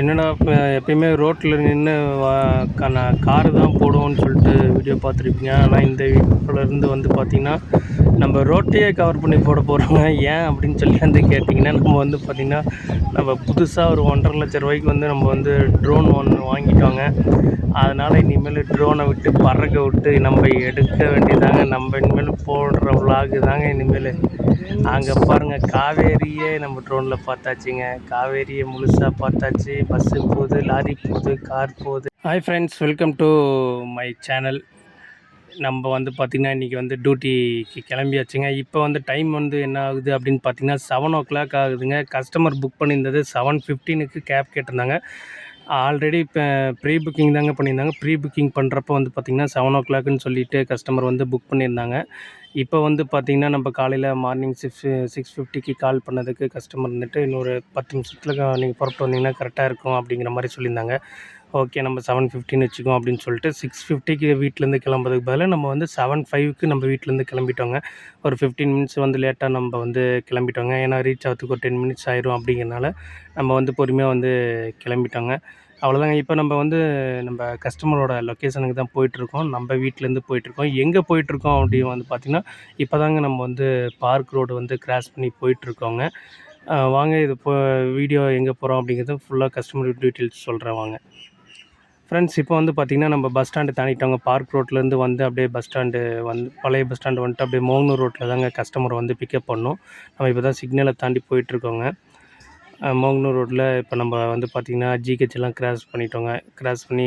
என்னடா இப்போ எப்பயுமே ரோட்டில் நின்று வா காரு தான் போடுவோம்னு சொல்லிட்டு வீடியோ பார்த்துருப்பீங்க. ஆனால் இந்த வீடியோலேருந்து வந்து பார்த்திங்கன்னா நம்ம ரோட்டையே கவர் பண்ணி போட போகிறோங்க ஏன் அப்படின்னு சொல்லி வந்து கேட்டிங்கன்னா நம்ம வந்து பார்த்திங்கன்னா நம்ம புதுசாக ஒரு ஒன்றரை லட்ச ரூபாய்க்கு வந்து நம்ம வந்து ட்ரோன் ஒன் வாங்கிட்டோங்க அதனால் இனிமேல் ட்ரோனை விட்டு பறக்க விட்டு நம்ம எடுக்க வேண்டியதாங்க. நம்ம இனிமேல் போடுற விலாகு தாங்க இனிமேல். அங்கே பாருங்கள் காவேரியே நம்ம ட்ரோனில் பார்த்தாச்சுங்க. காவேரியை முழுசாக பார்த்தாச்சு. பஸ்ஸு போகுது லாரி போகுது கார் போகுது. Hi friends welcome to my channel நம்ம வந்து பார்த்திங்கன்னா இன்றைக்கி வந்து டியூட்டிக்கு கிளம்பியாச்சுங்க. இப்போ வந்து டைம் வந்து என்ன ஆகுது அப்படின்னு பார்த்தீங்கன்னா செவன் ஓ கிளாக் ஆகுதுங்க. கஸ்டமர் புக் பண்ணியிருந்தது செவன் ஃபிஃப்டீனுக்கு கேப் கேட்டிருந்தாங்க. ஆல்ரெடி இப்போ ப்ரீ புக்கிங் தாங்க பண்ணியிருந்தாங்க. ப்ரீ புக்கிங் பண்ணுறப்போ வந்து பார்த்திங்கன்னா செவன் ஓ கிளாக்குன்னு சொல்லிட்டு கஸ்டமர் வந்து புக் பண்ணியிருந்தாங்க. இப்போ வந்து பார்த்திங்கன்னா நம்ம காலையில் மார்னிங் சிக்ஸ் சிக்ஸ் ஃபிஃப்டிக்கு கால் பண்ணதுக்கு கஸ்டமர் வந்துட்டு இன்னொரு பத்து நிமிஷத்தில் நீங்கள் புறப்பட்டு வந்தீங்கன்னா கரெக்டாக இருக்கும் அப்படிங்கிற மாதிரி சொல்லியிருந்தாங்க. ஓகே நம்ம செவன் ஃபிஃப்டின்னு வச்சுக்கோம் அப்படின்னு சொல்லிட்டு சிக்ஸ் ஃபிஃப்டிக்கு வீட்டிலேருந்து கிளம்புறதுக்கு பதிலாக நம்ம வந்து செவன் ஃபைவ்க்கு நம்ம வீட்டிலேருந்து கிளம்பிட்டோங்க. ஒரு ஃபிஃப்டீன் மினிட்ஸ் வந்து லேட்டாக நம்ம வந்து கிளம்பிட்டோங்க. ஏன்னா ரீச் ஆகிறதுக்கு ஒரு டென் மினிட்ஸ் ஆயிரும் அப்படிங்கிறனால நம்ம வந்து பொறுமையாக வந்து கிளம்பிட்டோங்க. அவ்வளோதாங்க இப்போ நம்ம வந்து நம்ம கஸ்டமரோட லொக்கேஷனுக்கு தான் போயிட்டுருக்கோம். நம்ம வீட்டிலேருந்து போயிட்டுருக்கோம். எங்கே போயிட்டுருக்கோம் அப்படின்னு வந்து பார்த்திங்கன்னா இப்போ தாங்க நம்ம வந்து பார்க் ரோடு வந்து கிராஸ் பண்ணி போயிட்டுருக்கோங்க. வாங்க இது இப்போ வீடியோ எங்கே போகிறோம் அப்படிங்கிறது ஃபுல்லாக கஸ்டமர் டீட்டெயில்ஸ் சொல்கிறேன் வாங்க. ஃப்ரெண்ட்ஸ் இப்போ வந்து பார்த்திங்கன்னா நம்ம பஸ் ஸ்டாண்டு தாண்டிட்டோங்க. பார்க் ரோட்லேருந்து வந்து அப்படியே பஸ் ஸ்டாண்டு வந்து பழைய பஸ் ஸ்டாண்டு வந்துட்டு அப்படியே மோகனூர் ரோட்டில் தாங்க கஸ்டமரை வந்து பிக்கப் பண்ணோம். நம்ம இப்போ தான் சிக்னலை தாண்டி போயிட்டுருக்கோங்க. மோகனூர் ரோட்டில் இப்போ நம்ம வந்து பார்த்திங்கன்னா ஜிஹெச்லாம் கிராஸ் பண்ணிட்டோங்க. கிராஸ் பண்ணி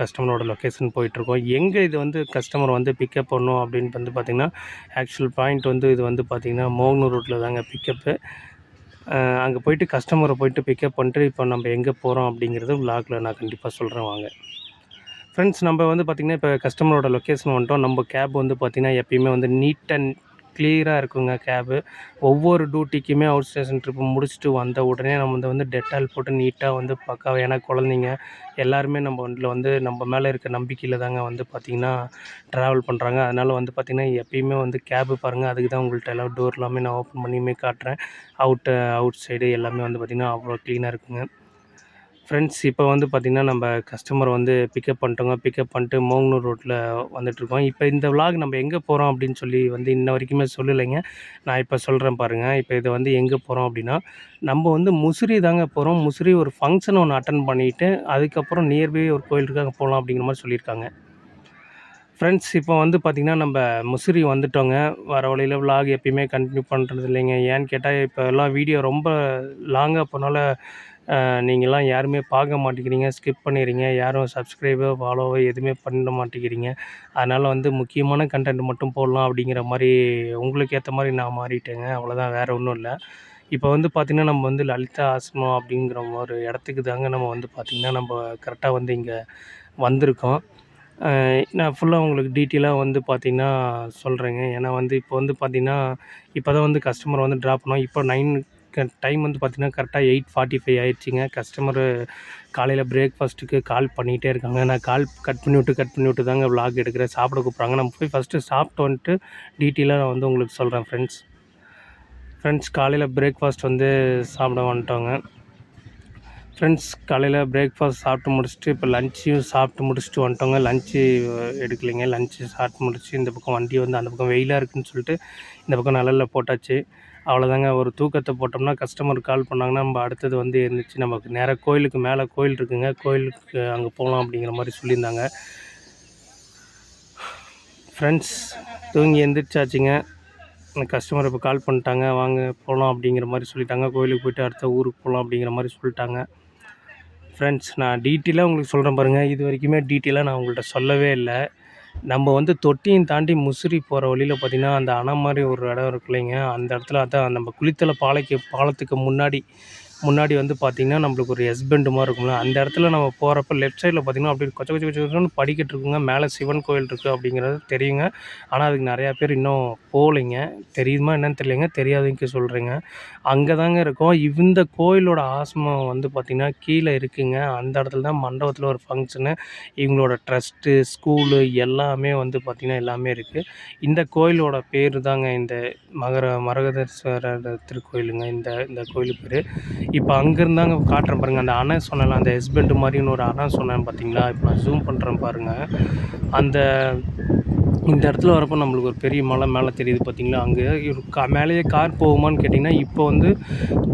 கஸ்டமரோட லொக்கேஷன் போயிட்டுருக்கோம். எங்கே இது வந்து கஸ்டமர் வந்து பிக்கப் பண்ணும் அப்படின்னு வந்து பார்த்திங்கன்னா ஆக்சுவல் பாயிண்ட் வந்து இது வந்து பார்த்திங்கன்னா மோகனூர் ரோட்டில் தாங்க பிக்கப்பு அங்கே போயிட்டு கஸ்டமரை போயிட்டு பிக்கப் பண்ணிட்டு இப்போ நம்ம எங்கே போகிறோம் அப்படிங்கிறது விலாகில் நான் கண்டிப்பாக சொல்கிறேன் வாங்க. ஃப்ரெண்ட்ஸ் நம்ம வந்து பார்த்திங்கன்னா இப்போ கஸ்டமரோட லொக்கேஷன் வந்துட்டோம். நம்ம கேப் வந்து பார்த்திங்கன்னா எப்பயுமே வந்து நீட் அண்ட் கிளியராக இருக்குங்க கேபு ஒவ்வொரு டியூட்டிக்குமே அவுட் ஸ்டேஷன் ட்ரிப்பு முடிச்சுட்டு வந்த உடனே நம்ம வந்து வந்து டெட்டால் போட்டு நீட்டாக வந்து பக்காவாக ஏன்னா குழந்தைங்க எல்லாருமே நம்ம வண்டியில் வந்து நம்ம மேலே இருக்க நம்பிக்கையில் தாங்க வந்து பார்த்திங்கன்னா ட்ராவல் பண்ணுறாங்க அதனால் வந்து பார்த்திங்கன்னா எப்பயுமே வந்து கேபு பாருங்கள் அதுக்கு தான் உங்கள்கிட்ட எல்லாம் டோர் எல்லாமே நான் ஓப்பன் பண்ணியுமே காட்டுறேன். அவுட்டு அவுட் சைடு எல்லாமே வந்து பார்த்திங்கன்னா அவ்வளோ க்ளீனாக இருக்குங்க. ஃப்ரெண்ட்ஸ் இப்போ வந்து பார்த்திங்கன்னா நம்ம கஸ்டமர் வந்து பிக்கப் பண்ணிட்டோங்க. பிக்கப் பண்ணிட்டு மோகனூர் ரோட்டில் வந்துட்டுருக்கோம். இப்போ இந்த விலாக் நம்ம எங்கே போகிறோம் அப்படின்னு சொல்லி வந்து இன்ன வரைக்குமே சொல்லலைங்க. நான் இப்போ சொல்கிறேன் பாருங்கள் இப்போ இதை வந்து எங்கே போகிறோம் அப்படின்னா நம்ம வந்து முசிறி தாங்க போகிறோம் முசிறி ஒரு ஃபங்க்ஷன் ஒன்று அட்டன் பண்ணிவிட்டு அதுக்கப்புறம் நியர்பை ஒரு கோயிலுக்காக போகலாம் அப்படிங்கிற மாதிரி சொல்லியிருக்காங்க. ஃப்ரெண்ட்ஸ் இப்போ வந்து பார்த்திங்கன்னா நம்ம முசிறி வந்துட்டோங்க. வர வழியில் விலாக் எப்பயுமே கண்டினியூ பண்ணுறது இல்லைங்க ஏன்னு கேட்டால் இப்போ எல்லாம் வீடியோ ரொம்ப லாங்காக போனால நீங்கள்லாம் யாருமே பார்க்க மாட்டேங்கிறீங்க ஸ்கிப் பண்ணிடுறீங்க யாரும் சப்ஸ்கிரைபோ ஃபாலோவோ எதுவுமே பண்ண மாட்டேங்கிறீங்க. அதனால் வந்து முக்கியமான கண்டென்ட் மட்டும் போடலாம் அப்படிங்கிற மாதிரி உங்களுக்கு ஏற்ற மாதிரி நான் மாறிட்டேங்க. அவ்வளோதான் வேறு ஒன்றும் இல்லை. இப்போ வந்து பார்த்திங்கன்னா நம்ம வந்து லலிதா ஆசிரமம் அப்படிங்கிற ஒரு இடத்துக்கு தாங்க நம்ம வந்து பார்த்திங்கன்னா நம்ம கரெக்டாக வந்து இங்கே வந்திருக்கோம். நான் ஃபுல்லாக உங்களுக்கு டீட்டெயிலாக வந்து பார்த்திங்கன்னா சொல்கிறேங்க ஏன்னா வந்து இப்போ வந்து பார்த்திங்கன்னா இப்போ தான் வந்து கஸ்டமர் வந்து ட்ராப் பண்ணோம் இப்போ நைன் டைம் வந்து பார்த்திங்கன்னா கரெக்டாக எயிட் ஃபார்ட்டி ஃபைவ் ஆயிடுச்சுங்க. கஸ்டமரு காலையில் பிரேக்ஃபாஸ்ட்டுக்கு கால் பண்ணிகிட்டே இருக்காங்க. நான் கால் கட் பண்ணி விட்டு கட் பண்ணி விட்டு தாங்க விலாக் எடுக்கிறேன். சாப்பிட கூப்பிட்றாங்க. நம்ம போய் ஃபஸ்ட்டு சாப்பிட்டு வந்துட்டு டீட்டெயிலாக நான் வந்து உங்களுக்கு சொல்கிறேன் ஃப்ரெண்ட்ஸ் ஃப்ரெண்ட்ஸ் காலையில் பிரேக்ஃபாஸ்ட் வந்து சாப்பிட வந்துட்டோங்க ஃப்ரெண்ட்ஸ் காலையில் பிரேக்ஃபாஸ்ட் சாப்பிட்டு முடிச்சுட்டு இப்போ லஞ்சையும் சாப்பிட்டு முடிச்சுட்டு வந்துட்டோங்க லஞ்சு எடுக்கலைங்க. லஞ்சு சாப்பிட்டு முடிச்சு இந்த பக்கம் வண்டி வந்து அந்த பக்கம் வெயிலாக இருக்குதுன்னு சொல்லிட்டு இந்த பக்கம் நல்லல போட்டாச்சு. அவ்வளோதாங்க ஒரு தூக்கத்தை போட்டோம்னா கஸ்டமர் கால் பண்ணாங்கன்னா நம்ம அடுத்தது வந்து இருந்துச்சு. நமக்கு நேராக கோயிலுக்கு மேலே கோயில் இருக்குங்க. கோயிலுக்கு அங்கே போகலாம் அப்படிங்கிற மாதிரி சொல்லியிருந்தாங்க. ஃப்ரெண்ட்ஸ் தூங்கி எந்திரிச்சாச்சுங்க. கஸ்டமர் இப்போ கால் பண்ணிட்டாங்க. வாங்க போகலாம் அப்படிங்கிற மாதிரி சொல்லிட்டாங்க. கோயிலுக்கு போய்ட்டு அடுத்த ஊருக்கு போகலாம் அப்படிங்கிற மாதிரி சொல்லிட்டாங்க. ஃப்ரெண்ட்ஸ் நான் டீட்டெயிலாக உங்களுக்கு சொல்கிறேன் பாருங்கள் இது வரைக்குமே டீட்டெயிலாக நான் உங்கள்கிட்ட சொல்லவே இல்லை. நம்ம வந்து தொட்டியும் தாண்டி முசிறி போகிற வழியில் பார்த்திங்கன்னா அந்த அணை மாதிரி ஒரு இடம் இருக்கு இல்லைங்க அந்த இடத்துல அதான் நம்ம குளித்தலை பாலைக்கு பாலத்துக்கு முன்னாடி முன்னாடி வந்து பார்த்திங்கன்னா நம்மளுக்கு ஒரு எஸ்பெண்டு மாதிரி இருக்கும்ல. அந்த இடத்துல நம்ம போகிறப்ப லெஃப்ட் சைடில் பார்த்திங்கன்னா அப்படி கொச்ச கொச்ச கொச்ச கொச்சன்னு படிக்கட்டு இருக்குங்க. மேலே சிவன் கோயில் இருக்குது அப்படிங்கிறது தெரியுங்க. ஆனால் அதுக்கு நிறையா பேர் இன்னும் போகலைங்க. தெரியுமா என்னன்னு தெரியலைங்க. தெரியாதவங்க சொல்கிறேங்க அங்கே தாங்க இருக்கும். இந்த கோயிலோட ஆசிரமம் வந்து பார்த்திங்கன்னா கீழே இருக்குங்க. அந்த இடத்துல தான் மண்டபத்தில் ஒரு ஃபங்க்ஷனு இவங்களோட ட்ரஸ்ட்டு ஸ்கூலு எல்லாமே வந்து பார்த்திங்கன்னா எல்லாமே இருக்குது இந்த கோயிலோட பேர் தாங்க இந்த மகர மரகதேஸ்வரர் திருக்கோயிலுங்க. இந்த இந்த கோயில் பேர். இப்போ அங்கேருந்தாங்க காட்டுறேன் பாருங்கள் அந்த அணை சொன்னேன்ல அந்த ஹஸ்பண்ட் மாதிரின்னு ஒரு அணை சொன்னேன் பார்த்தீங்களா இப்போ நான் ஜூம் பண்ணுறேன் பாருங்கள் அந்த இந்த இடத்துல வரப்போ நம்மளுக்கு ஒரு பெரிய மலை மேலே தெரியுது பார்த்தீங்களா? அங்கே கா மேலேயே கார் போகுமான்னு கேட்டிங்கன்னா இப்போ வந்து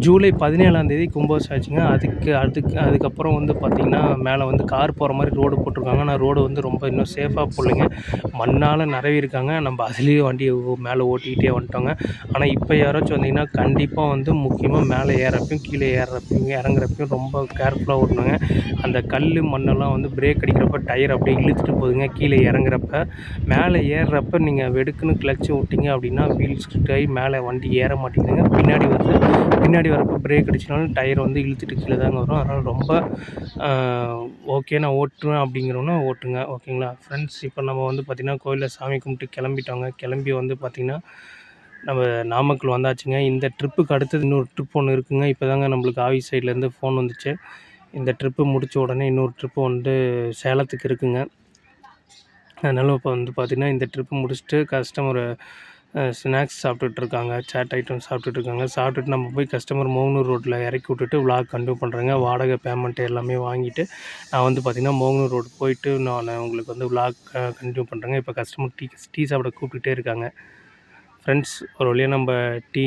ஜூலை பதினேழாந்தேதி கும்பாபிஷேகம் ஆச்சுங்க. அதுக்கு அதுக்கு அதுக்கப்புறம் வந்து பார்த்திங்கன்னா மேலே வந்து கார் போகிற மாதிரி ரோடு போட்டிருக்காங்க. ஆனால் ரோடு வந்து ரொம்ப இன்னும் சேஃபாக போடலைங்க. மண்ணால் நிறவி இருக்காங்க நம்ம அதுலேயே வண்டி மேலே ஓட்டிக்கிட்டே வந்துட்டோங்க. ஆனால் இப்போ யாராச்சும் வந்தீங்கன்னா கண்டிப்பாக வந்து முக்கியமாக மேலே ஏறப்பையும் கீழே ஏறப்பையும் இறங்குறப்பையும் ரொம்ப கேர்ஃபுல்லாக ஓட்டணுங்க. அந்த கல் மண்ணெல்லாம் வந்து பிரேக் அடிக்கிறப்ப டயர் அப்படியே இழுத்துட்டு போகுதுங்க. கீழே இறங்குறப்ப மேலே ஏறுறப்ப நீங்கள் வெடுக்குன்னு கிளச்சு விட்டீங்க அப்படின்னா வீல் ஆகி மேலே வண்டி ஏற மாட்டேங்குதுங்க. பின்னாடி வந்து பின்னாடி வரப்போ பிரேக் அடிச்சினாலும் டயர் வந்து இழுத்துட்டு கீழே தாங்க வரும். அதனால் ரொம்ப ஓகே நான் ஓட்டுவேன் அப்படிங்கிறோன்னா ஓட்டுங்க. ஓகேங்களா ஃப்ரெண்ட்ஸ் இப்போ நம்ம வந்து பார்த்திங்கன்னா கோயிலில் சாமி கும்பிட்டு கிளம்பிட்டோங்க. கிளம்பி வந்து பார்த்திங்கன்னா நம்ம நாமக்கல் வந்தாச்சுங்க. இந்த ட்ரிப்புக்கு அடுத்தது இன்னொரு ட்ரிப் ஒன்று இருக்குங்க. இப்போ தாங்க நம்மளுக்கு ஆவி சைட்லேருந்து ஃபோன் வந்துச்சு. இந்த ட்ரிப்பு முடித்த உடனே இன்னொரு ட்ரிப்பு வந்து சேலத்துக்கு இருக்குங்க. அதனால் இப்போ வந்து பார்த்திங்கன்னா இந்த ட்ரிப்பு முடிச்சுட்டு கஸ்டமர் ஸ்நாக்ஸ் சாப்பிட்டுட்ருக்காங்க சேட் ஐட்டம் சாப்பிட்டுட்ருக்காங்க சாப்பிட்டுட்டு நம்ம போய் கஸ்டமர் மோகனூர் ரோட்டில் இறக்கி விட்டுட்டு விளாக் கண்டினியூ பண்ணுறேங்க வாடகை பேமெண்ட்டு எல்லாமே வாங்கிட்டு நான் வந்து பார்த்திங்கன்னா மோகனூர் ரோடு போயிட்டு நான் உங்களுக்கு வந்து விளாக் கண்டினியூ பண்ணுறேங்க இப்போ கஸ்டமர் டீ டீ சாப்பிட கூப்பிட்டுட்டே இருக்காங்க. ஃப்ரெண்ட்ஸ் ஒரு வழியாக நம்ம டீ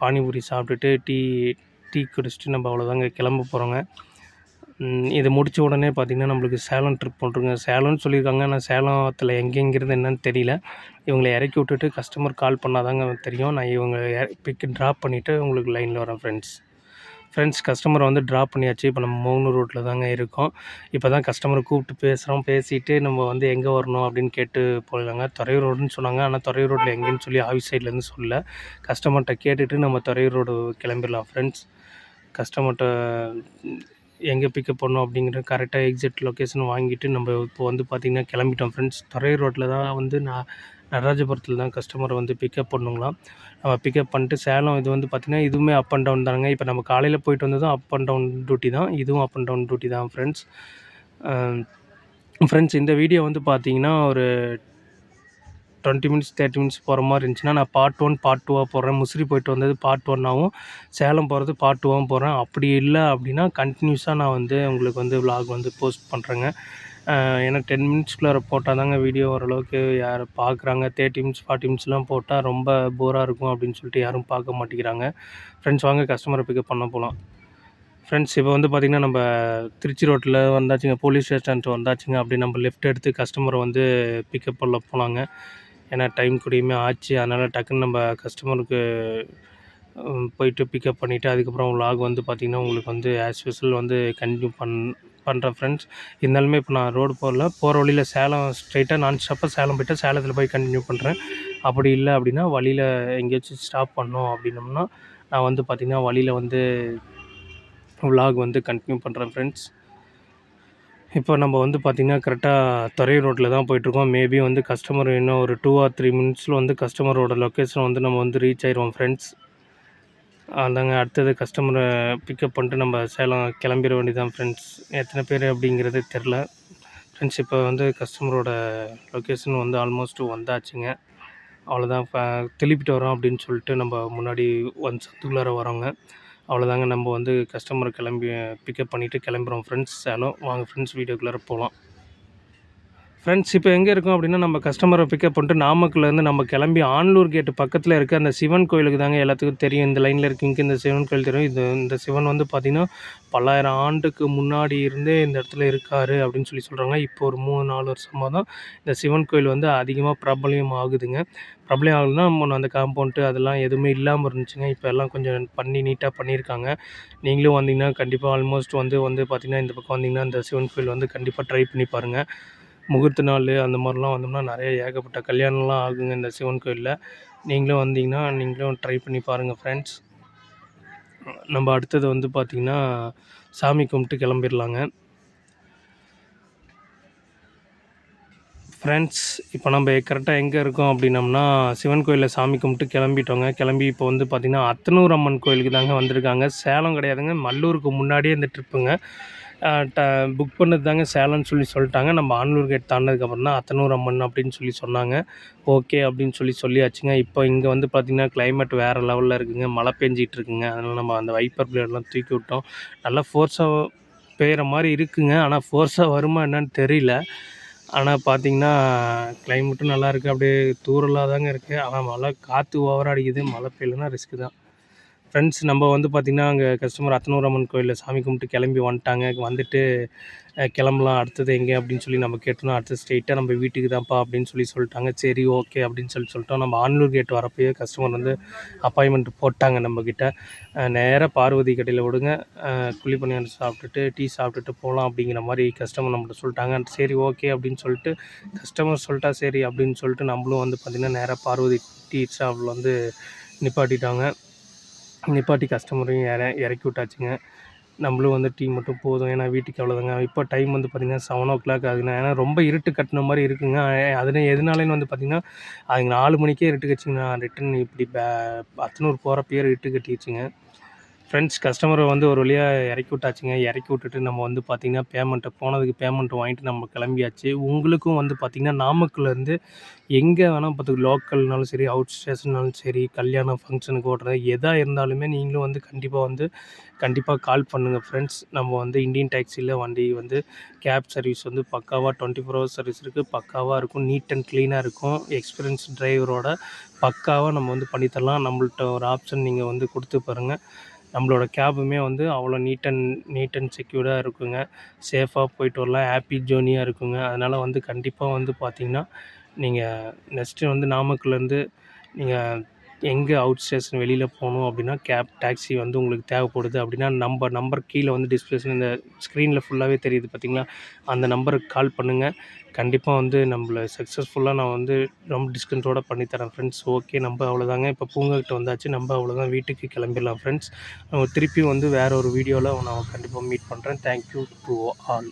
பானிபூரி சாப்பிட்டுட்டு டீ டீ குடிச்சிட்டு நம்ம அவ்வளோதாங்க கிளம்ப போகிறோங்க இது முடித்த உடனே பார்த்திங்கன்னா நம்மளுக்கு சேலம் ட்ரிப் போட்டிருங்க. சேலம்னு சொல்லியிருக்காங்க. ஆனால் சேலத்தில் எங்கெங்கிறது என்னன்னு தெரியல. இவங்களை இறக்கி விட்டுட்டு கஸ்டமர் கால் பண்ணால் தாங்க தெரியும். நான் இவங்க பிக் ட்ராப் பண்ணிவிட்டு உங்களுக்கு லைனில் வரேன் ஃப்ரெண்ட்ஸ் ஃப்ரெண்ட்ஸ் கஸ்டமரை வந்து ட்ராப் பண்ணியாச்சு. இப்போ நம்ம மௌன ரோட்டில் தாங்க இருக்கோம். இப்போ தான் கஸ்டமரை கூப்பிட்டு பேசுகிறோம் பேசிவிட்டு நம்ம வந்து எங்கே வரணும் அப்படின்னு கேட்டு போயிடலாங்க. துறையூர் ரோடுன்னு சொன்னாங்க. ஆனால் துறையூர் ரோட்டில் எங்கேன்னு சொல்லி ஆஃபீஸ் சைட்லேருந்து சொல்லல. கஸ்டமர்கிட்ட கேட்டுட்டு நம்ம துறையூர் ரோடு கிளம்பிடலாம் ஃப்ரெண்ட்ஸ் கஸ்டமர்கிட்ட எங்கே பிக்கப் பண்ணணும் அப்படிங்கிற கரெக்டாக எக்ஸிட் லொக்கேஷன் வாங்கிட்டு நம்ம இப்போ வந்து பார்த்திங்கன்னா கிளம்பிட்டோம் ஃப்ரெண்ட்ஸ் துறை ரோட்டில் தான் வந்து நான் நடராஜபுரத்தில் தான் கஸ்டமரை வந்து பிக்கப் பண்ணுங்களாம் நம்ம பிக்கப் பண்ணிட்டு சேலம் இது வந்து பார்த்திங்கன்னா இதுவுமே அப் அண்ட் டவுன் தானுங்க. இப்போ நம்ம காலையில் போயிட்டு வந்ததும் அப் அண்ட் டவுன் டியூட்டி தான். இதுவும் அப் அண்ட் டவுன் டியூட்டி தான் ஃப்ரெண்ட்ஸ் ஃப்ரெண்ட்ஸ் இந்த வீடியோ வந்து பார்த்திங்கன்னா ஒரு டுவெண்ட்டி மினிட்ஸ் தேர்ட்டி மினிட்ஸ் போகிற மாதிரி இருந்துச்சுன்னா நான் பார்ட் ஒன் பார்ட் டூவாக போடுறேன் முசிறி போயிட்டு வந்தது பார்ட் ஒன்னாகவும் சேலம் போகிறது பார்ட் டூவாகவும் போகிறேன் அப்படி இல்லை அப்படின்னா கண்டினியூஸாக நான் வந்து உங்களுக்கு வந்து விலாக் வந்து போஸ்ட் பண்ணுறேங்க ஏன்னா டென் மினிட்ஸ்குள்ளார போட்டால் தாங்க வீடியோ ஓரளவுக்கு யார் பார்க்குறாங்க தேர்ட்டி மினிட்ஸ் ஃபார்ட்டி மினிட்ஸ்லாம் போட்டால் ரொம்ப போராக இருக்கும் அப்படின்னு சொல்லிட்டு யாரும் பார்க்க மாட்டேங்கிறாங்க. ஃப்ரெண்ட்ஸ் வாங்க கஸ்டமரை பிக்கப் பண்ண போகலாம் ஃப்ரெண்ட்ஸ் இப்போ வந்து பார்த்திங்கன்னா நம்ம திருச்சி ரோட்டில் வந்தாச்சுங்க போலீஸ் ஸ்டேஷன் வந்தாச்சுங்க அப்படி நம்ம லெஃப்ட் எடுத்து கஸ்டமரை வந்து பிக்கப் பண்ண போகலாங்க ஏன்னா டைம் கூடயுமே ஆச்சு. அதனால் டக்குன்னு நம்ம கஸ்டமருக்கு போயிட்டு பிக்கப் பண்ணிவிட்டு அதுக்கப்புறம் லாக் வந்து பார்த்திங்கன்னா உங்களுக்கு வந்து ஆஸ் யூஸ்வல் வந்து கண்டினியூ பண் பண்ணுறேன் ஃப்ரெண்ட்ஸ் இருந்தாலுமே இப்போ நான் ரோடு போகல. போகிற வழியில் சேலம் ஸ்ட்ரைட்டாக நான் ஸ்டாப்பாக சேலம் போய்ட்டு சேலத்தில் போய் கண்டினியூ பண்ணுறேன் அப்படி இல்லை அப்படின்னா வழியில் எங்கேயாச்சும் ஸ்டாப் பண்ணோம் அப்படின்னோம்னா நான் வந்து பார்த்திங்கன்னா வழியில் வந்து விலாக் வந்து கண்டினியூ பண்ணுறேன் ஃப்ரெண்ட்ஸ் இப்போ நம்ம வந்து பார்த்திங்கன்னா கரெக்டாக துறையூர் ரோட்டில் தான் போயிட்டுருக்கோம். மேபி வந்து கஸ்டமர் இன்னும் ஒரு டூ ஆர் த்ரீ மினிட்ஸில் வந்து கஸ்டமரோட லொக்கேஷன் வந்து நம்ம வந்து ரீச் ஆயிடுவோம் ஃப்ரெண்ட்ஸ் அதாங்க அடுத்தது கஸ்டமரை பிக்கப் பண்ணிட்டு நம்ம சேலம் கிளம்பிட வேண்டியதான் ஃப்ரெண்ட்ஸ் எத்தனை பேர் அப்படிங்கிறது தெரில. ஃப்ரெண்ட்ஸ் இப்போ வந்து கஸ்டமரோட லொக்கேஷன் வந்து ஆல்மோஸ்ட் வந்தாச்சுங்க. அவ்வளோதான் இப்போ திருப்பிட்டு வரோம் அப்படின்னு சொல்லிட்டு நம்ம முன்னாடி ஒன் சத்துக்குள்ளார வரோங்க. அவ்வளோதாங்க. நம்ம வந்து கஸ்டமரை கிளம்பி பிக்கப் பண்ணிவிட்டு கிளம்புறோம். ஃப்ரெண்ட்ஸ் சேலம் வாங்க ஃப்ரெண்ட்ஸ் வீடியோக்குள்ளே போகலாம் ஃப்ரெண்ட்ஸ் இப்போ எங்கே இருக்கோம் அப்படின்னா நம்ம கஸ்டமரை பிக்கப் பண்ணிட்டு நாமக்கல்லேருந்து நம்ம கிளம்பி ஆன்லூர் கேட்டு பக்கத்தில் இருக்க அந்த சிவன் கோயிலுக்கு தாங்க எல்லாத்துக்கும் தெரியும். இந்த லைனில் இருக்கு இங்கே இந்த சிவன் கோயில் தெரியும். இது இந்த சிவன் வந்து பார்த்திங்கன்னா பல்லாயிரம் ஆண்டுக்கு முன்னாடி இருந்தே இந்த இடத்துல இருக்கார் அப்படின்னு சொல்லி சொல்கிறாங்க இப்போ ஒரு மூணு நாலு வருஷமாக தான் இந்த சிவன் கோயில் வந்து அதிகமாக பிரபலியம் ஆகுதுங்க. பிரபலம் ஆகுதுன்னா முன்ன அந்த காம்பவுண்ட்டு அதெல்லாம் எதுவுமே இல்லாமல் இருந்துச்சுங்க. இப்போ எல்லாம் கொஞ்சம் பண்ணி நீட்டாக பண்ணியிருக்காங்க. நீங்களும் வந்தீங்கன்னா கண்டிப்பாக ஆல்மோஸ்ட் வந்து வந்து பார்த்திங்கன்னா இந்த பக்கம் வந்தீங்கன்னா இந்த சிவன் கோயில் வந்து கண்டிப்பாக ட்ரை பண்ணி பாருங்கள் முகூர்த்த நாள் அந்த மாதிரிலாம் வந்தோம்னா நிறைய ஏகப்பட்ட கல்யாணம்லாம் ஆகுங்க இந்த சிவன் கோயிலில். நீங்களும் வந்தீங்கன்னா நீங்களும் ட்ரை பண்ணி பாருங்கள் ஃப்ரெண்ட்ஸ் நம்ம அடுத்தது வந்து பார்த்திங்கன்னா சாமி கும்பிட்டு கிளம்பிடலாங்க ஃப்ரெண்ட்ஸ் இப்போ நம்ம கரெக்டாக எங்கே இருக்கோம் அப்படின்னம்னா சிவன் கோயிலில் சாமி கும்பிட்டு கிளம்பிட்டோங்க. கிளம்பி இப்போ வந்து பார்த்திங்கன்னா அத்தனூர் அம்மன் கோயிலுக்கு தாங்க வந்திருக்காங்க. சேலம் கிடையாதுங்க. மல்லூருக்கு முன்னாடியே இந்த ட்ரிப்புங்க புக் பண்ணது தாங்க சேலம்னு சொல்லி சொல்லிட்டாங்க. நம்ம ஆனூர் கேட் தாண்டினதுக்கப்புறம் தான் அத்தனூர் அம்மன் அப்படின்னு சொல்லி சொன்னாங்க. ஓகே அப்படின்னு சொல்லி சொல்லியாச்சுங்க. இப்போ இங்கே வந்து பார்த்திங்கன்னா கிளைமேட் வேறு லெவலில் இருக்குங்க. மழை பெஞ்சிகிட்டு இருக்குங்க. அதனால் நம்ம அந்த வைப்பர் பிளேட்லாம் தூக்கி விட்டோம். நல்லா ஃபோர்ஸாக பெய்கிற மாதிரி இருக்குங்க. ஆனால் ஃபோர்ஸாக வருமா என்னன்னு தெரியல. ஆனால் பார்த்தீங்கன்னா கிளைமேட்டும் நல்லா இருக்குது அப்படியே தூரலாக தாங்க இருக்குது ஆனால் மழை காற்று ஓவராக அடிக்குது. மழை பெய்யலன்னா ரிஸ்க்கு தான். ஃப்ரெண்ட்ஸ் நம்ம வந்து பார்த்திங்கன்னா அங்கே கஸ்டமர் அத்தனூர் அம்மன் கோயிலில் சாமி கும்பிட்டு கிளம்பி வந்துட்டாங்க. வந்துட்டு கிளம்பலாம் அடுத்தது எங்கே அப்படின்னு சொல்லி நம்ம கேட்டோம்னா அடுத்தது ஸ்ட்ரெயிட்டாக நம்ம வீட்டுக்கு தான்ப்பா அப்படின்னு சொல்லி சொல்லிட்டாங்க. சரி ஓகே அப்படின்னு சொல்லி சொல்லிட்டோம். நம்ம ஆன்லூர் கேட் வரப்போயே கஸ்டமர் வந்து அப்பாயின்மெண்ட் போட்டாங்க நம்மக்கிட்ட நேராக பார்வதி கடையில் விடுங்க. குழி பணியாரம் சாப்பிட்டுட்டு டீ சாப்பிட்டுட்டு போகலாம் அப்படிங்கிற மாதிரி கஸ்டமர் நம்மகிட்ட சொல்லிட்டாங்க. சரி ஓகே அப்படின்னு சொல்லிட்டு கஸ்டமர் சொல்லிட்டா சரி அப்படின்னு சொல்லிட்டு நம்மளும் வந்து பார்த்திங்கன்னா நேராக பார்வதி டீ ஷாப்பில் வந்து நிப்பாட்டிட்டாங்க. நிப்பாட்டி கஸ்டமரையும் இற இறக்கி விட்டாச்சுங்க. நம்மளும் வந்து டீ மட்டும் போதும். ஏன்னா வீட்டுக்கு அவ்வளோதாங்க இப்போ டைம் வந்து பார்த்திங்கன்னா செவன் ஓ கிளாக் ஆகுதுங்க. ஏன்னா ரொம்ப இருட்டு கட்டின மாதிரி இருக்குங்க. அதில் எதுனாலேன்னு வந்து பார்த்திங்கன்னா அதுங்க நாலு மணிக்கே இருட்டு கட்சிங்கண்ணா ரிட்டன் இப்படி பே அத்தனூர் போகிற பேர் இருட்டு கட்டிடுச்சுங்க ஃப்ரெண்ட்ஸ் கஸ்டமரை வந்து ஒரு வழியாக இறக்கி விட்டாச்சுங்க. இறக்கி விட்டுட்டு நம்ம வந்து பார்த்திங்கன்னா பேமெண்ட்டை போனதுக்கு பேமெண்ட் வாங்கிட்டு நம்ம கிளம்பியாச்சு. உங்களுக்கும் வந்து பார்த்திங்கன்னா நாமக்கல்லேருந்து எங்கே வேணால் பார்த்து லோக்கல்னாலும் சரி அவுட் ஸ்டேஷன்னாலும் சரி கல்யாணம் ஃபங்க்ஷனுக்கு ஓட்டுறது எதாக இருந்தாலுமே நீங்களும் வந்து கண்டிப்பாக வந்து கண்டிப்பாக கால் பண்ணுங்கள் ஃப்ரெண்ட்ஸ் நம்ம வந்து இந்தியன் டாக்ஸியில் வண்டி வந்து கேப் சர்வீஸ் வந்து பக்காவாக டுவெண்ட்டி ஃபோர் ஹவர்ஸ் சர்வீஸ் இருக்குது பக்காவாக இருக்கும் நீட் அண்ட் க்ளீனாக இருக்கும். எக்ஸ்பீரியன்ஸ் டிரைவரோட பக்காவாக நம்ம வந்து பண்ணித்தரலாம். நம்மள்ட்ட ஒரு ஆப்ஷன் நீங்கள் வந்து கொடுத்து பாருங்கள் நம்மளோட கேபுமே வந்து அவ்வளோ நீட் அண்ட் நீட் அண்ட் செக்யூர்டாக இருக்குங்க. சேஃபாக போயிட்டு வரலாம். ஹாப்பி ஜேர்னியாக இருக்குங்க. அதனால் வந்து கண்டிப்பாக வந்து பார்த்திங்கன்னா நீங்கள் நெக்ஸ்ட்டு வந்து நாமக்கல்லேருந்து நீங்கள் எங்கே அவுட் ஸ்டேஷன் வெளியில் போகணும் அப்படின்னா கேப் டாக்ஸி வந்து உங்களுக்கு தேவைப்படுது. அப்படின்னா நம்பர் நம்பர் கீழே வந்து டிஸ்பிளேஷன் இந்த ஸ்க்ரீனில் ஃபுல்லாகவே தெரியுது பார்த்தீங்களா அந்த நம்பருக்கு கால் பண்ணுங்கள் கண்டிப்பாக வந்து நம்மள சக்ஸஸ்ஃபுல்லாக நான் வந்து ரொம்ப டிஸ்கவுண்ட்டோட பண்ணித்தரேன் ஃப்ரெண்ட்ஸ் ஓகே நம்ம அவ்வளோதாங்க இப்போ பூங்காக்கிட்ட வந்தாச்சு நம்ம அவ்வளோதான் வீட்டுக்கு கிளம்பிடலாம் ஃப்ரெண்ட்ஸ் திருப்பி வந்து வேறு ஒரு வீடியோவில் நான் கண்டிப்பாக மீட் பண்ணுறேன் தேங்க்யூ டு ஆல்